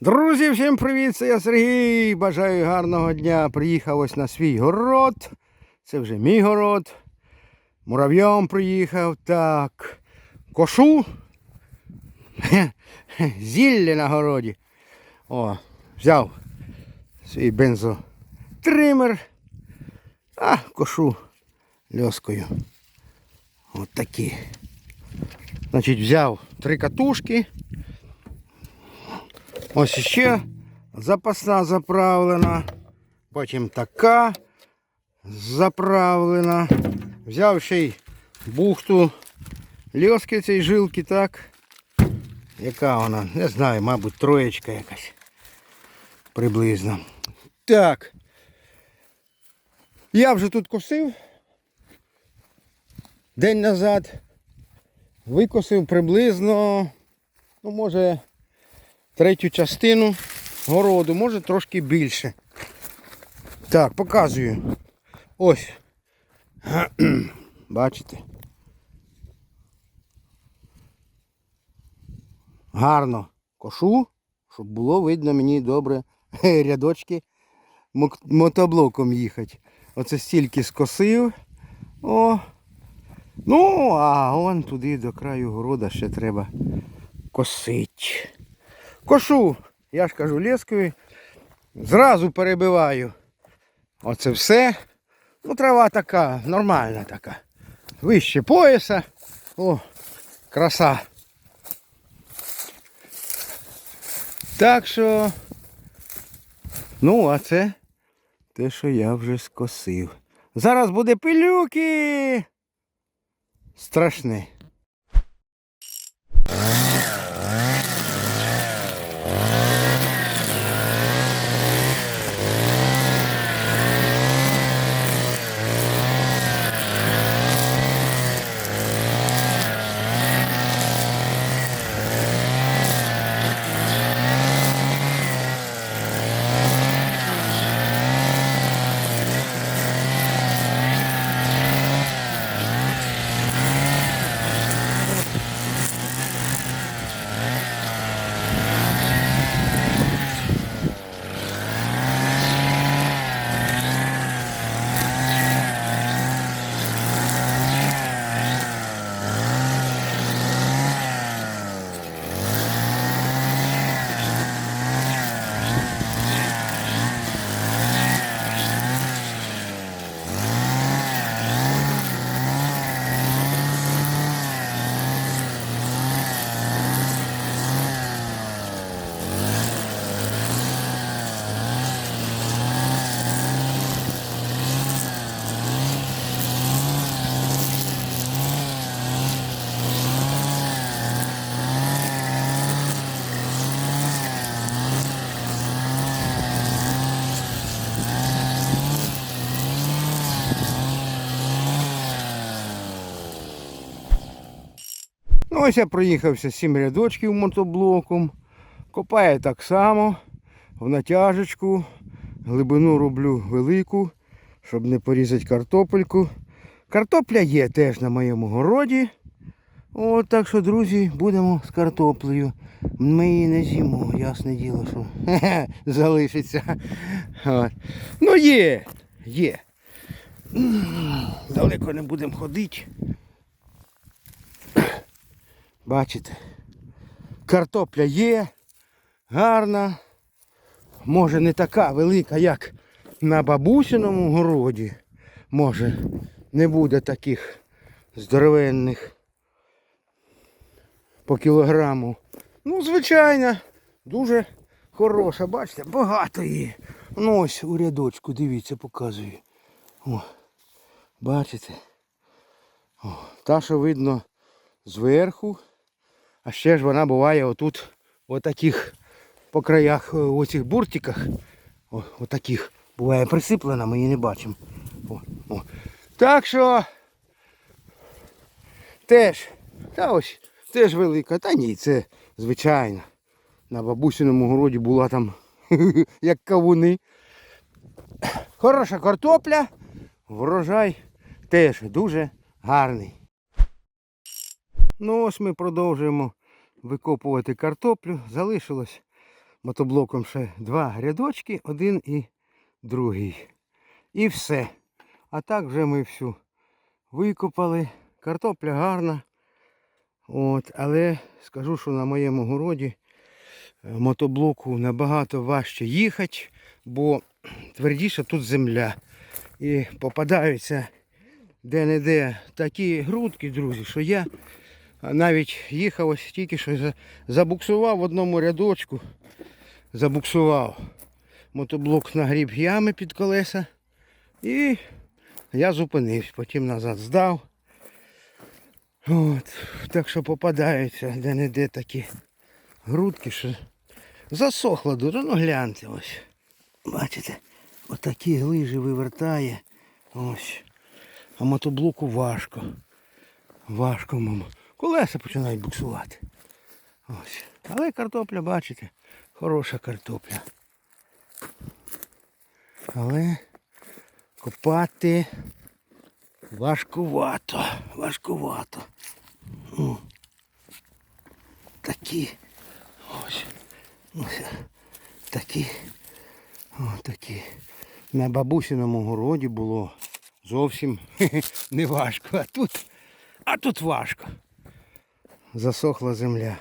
Друзі, всім привіт! Це я Сергій. Бажаю гарного дня. Приїхав ось на свій город. Це вже мій город. Муравйом приїхав. Так. Кошу. Зілля на городі. О, взяв свій бензотример. А кошу льоскою. От такі. Значить, взяв три катушки. Ось ще запасна заправлена. Потім така заправлена. Взяв ще й бухту льоски цієї жилки, так. Яка вона? Не знаю, мабуть, троєчка якась. Приблизно. Так. Я вже тут косив. День назад. Викосив приблизно, ну, може, третю частину городу, може трошки більше. Так, показую. Ось. Бачите? Гарно кошу, щоб було видно мені добре рядочки мотоблоком їхати. Оце стільки скосив. О. Ну, а вон туди до краю города ще треба косить. Кошу, я ж кажу, лескою, зразу перебиваю. Оце все. Ну, трава така, нормальна така. Вище пояса. О, краса. Так що. Ну, а це те, що я вже скосив. Зараз буде пилюки. Страшне. Ось я проїхався сім рядочків мотоблоком. Копаю так само, в натяжечку. Глибину роблю велику, щоб не порізати картопельку. Картопля є теж на моєму городі. От так що, друзі, будемо з картоплею. Ми її не з'їмо, ясне діло, що залишиться. Ну є, є. Далеко не будемо ходити. Бачите, картопля є, гарна, може не така велика, як на бабусиному городі. Може, не буде таких здоровенних по кілограму. Ну, звичайно, дуже хороша, бачите, багато її. Ну ось у рядочку, дивіться, показую. О, бачите? О, та, що видно зверху. А ще ж вона буває отут, отаких по краях е, оцих буртиках. О, отаких буває присиплена, ми її не бачимо. О, о. Так що теж, та ось, теж велика. Та ні, це звичайно. На бабусиному городі була там як кавуни. Хороша картопля, врожай теж дуже гарний. Ну ось ми продовжуємо викопувати картоплю. Залишилось мотоблоком ще два рядочки, один і другий. І все. А так вже ми всю викопали. Картопля гарна. От, але скажу, що на моєму городі е, мотоблоку набагато важче їхати, бо твердіша тут земля. І попадаються де-не-де такі грудки, друзі, що я навіть їхав ось тільки що забуксував в одному рядочку. Забуксував. Мотоблок нагріб ями під колеса. І я зупинився, потім назад здав. От, так що попадаються де-не-де такі грудки, що засохло дуже. Ну гляньте ось. Бачите, отакі глижі вивертає. Ось. А мотоблоку важко. Важко, мамо. Колеса починають буксувати. Ось. Але картопля, бачите, хороша картопля. Але копати важкувато. Важкувато. М. Такі. Ось. Такі. О, такі. На бабусиному городі було зовсім не важко. А тут, а тут важко. Засохла земля.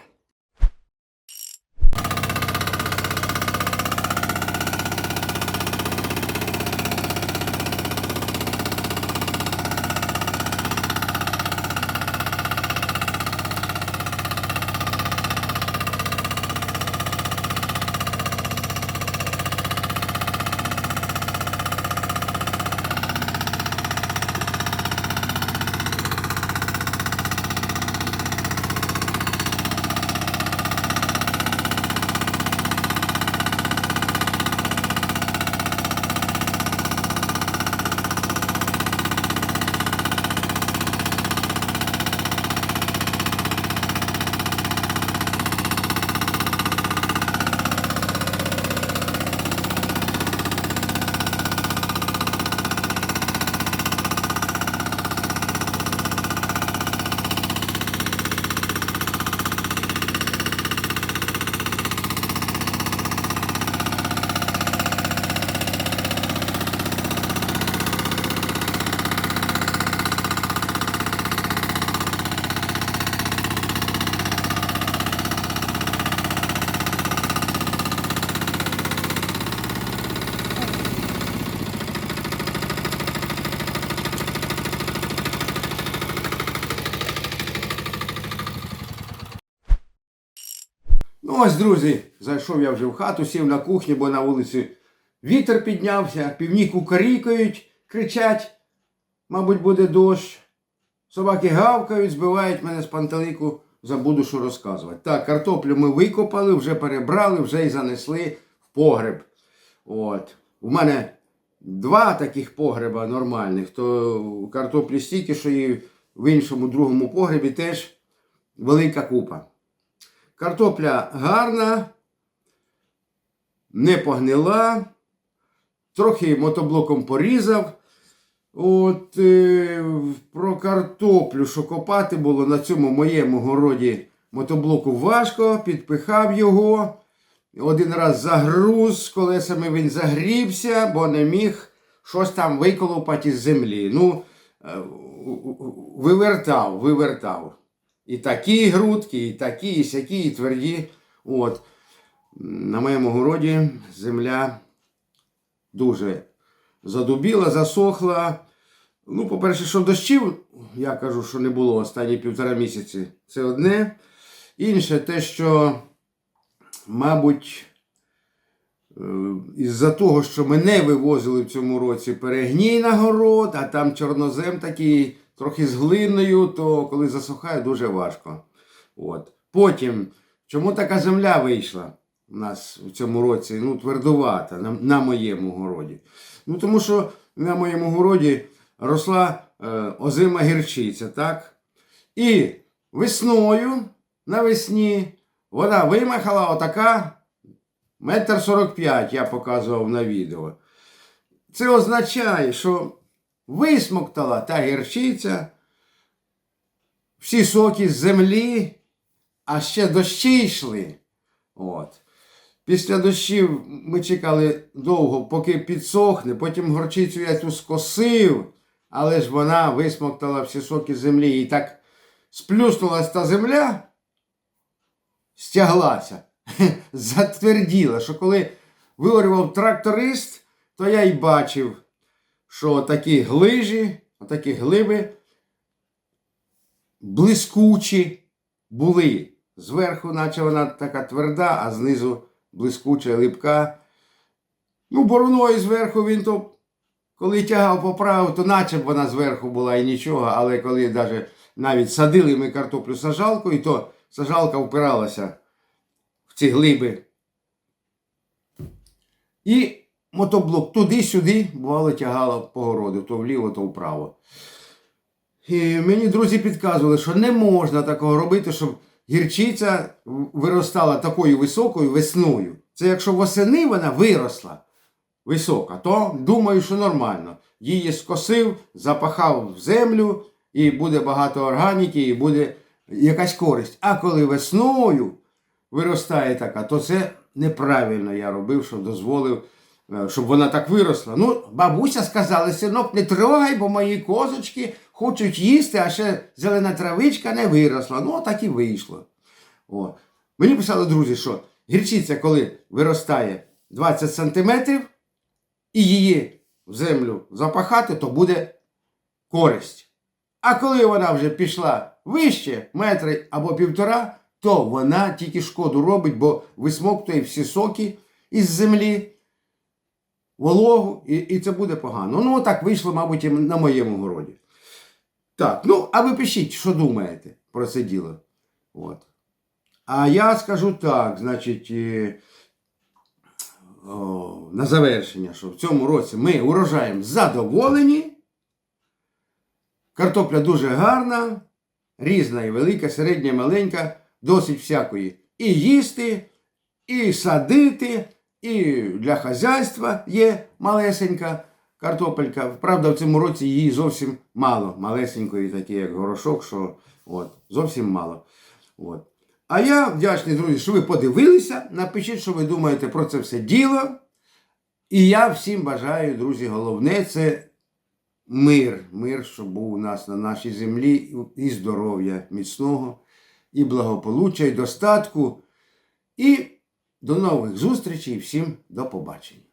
Ось, друзі, зайшов я вже в хату, сів на кухні, бо на вулиці вітер піднявся, півні кукарікають, кричать, мабуть, буде дощ. Собаки гавкають, збивають мене з пантелику, забуду, що розказувати. Так, картоплю ми викопали, вже перебрали, вже й занесли в погреб. От. У мене два таких погреба нормальних, то картоплі стільки, що і в іншому другому погребі теж велика купа. Картопля гарна, не погнила, трохи мотоблоком порізав. От е, про картоплю, що копати було на цьому моєму городі мотоблоку важко, підпихав його. Один раз загруз, колесами він загрібся, бо не міг щось там виколупати із землі. Ну, е, вивертав, вивертав. І такі грудки, і такі, і сякі, і тверді. От. На моєму городі земля дуже задубіла, засохла. Ну, по-перше, що дощів, я кажу, що не було останні півтора місяці. Це одне. Інше те, що, мабуть, е, із-за того, що ми не вивозили в цьому році перегній на город, а там чорнозем такий трохи з глиною, то коли засухає, дуже важко. От. Потім, чому така земля вийшла у нас в цьому році? Ну, твердувата на, на моєму городі. Ну, тому що на моєму городі росла е, озима гірчиця, так? І весною, навесні, вона вимахала отака метр сорок п'ять, я показував на відео. Це означає, що висмоктала та гірчиця всі соки з землі, а ще дощі йшли. От. Після дощів ми чекали довго, поки підсохне, потім горчицю я цю скосив, але ж вона висмоктала всі соки землі і так сплюснулась та земля, стяглася, затверділа, що коли виорював тракторист, то я й бачив, що такі глижі, такі глиби блискучі були. Зверху, наче вона така тверда, а знизу блискуча, липка. Ну, бороною зверху він то, коли тягав поправив, то наче б вона зверху була і нічого, але коли даже навіть садили ми картоплю сажалкою, то сажалка впиралася в ці глиби. І мотоблок туди-сюди, бувало, тягала по городу, то вліво, то вправо. І мені друзі підказували, що не можна такого робити, щоб гірчиця виростала такою високою весною. Це якщо восени вона виросла висока, то думаю, що нормально. Її скосив, запахав в землю, і буде багато органіки, і буде якась користь. А коли весною виростає така, то це неправильно я робив, що дозволив, щоб вона так виросла. Ну, бабуся сказала, синок, не трогай, бо мої козочки хочуть їсти, а ще зелена травичка не виросла. Ну, так і вийшло. О. Мені писали друзі, що гірчиця, коли виростає 20 сантиметрів, і її в землю запахати, то буде користь. А коли вона вже пішла вище метри або півтора, то вона тільки шкоду робить, бо висмоктує всі соки із землі, вологу, і, і це буде погано. Ну, так вийшло, мабуть, на моєму городі. Так, ну, а ви пишіть, що думаєте про це діло. От. А я скажу так, значить, о, на завершення, що в цьому році ми урожаєм задоволені. Картопля дуже гарна, різна і велика, середня, маленька, досить всякої. І їсти, і садити, і для хазяйства є малесенька картопелька. Правда, в цьому році її зовсім мало. Малесенької, такі, як горошок, що от, зовсім мало. От. А я вдячний, друзі, що ви подивилися. Напишіть, що ви думаєте про це все діло. І я всім бажаю, друзі, головне це мир. Мир, щоб був у нас на нашій землі, і здоров'я міцного, і благополуччя, і достатку. І до нових зустрічей. Всім до побачення.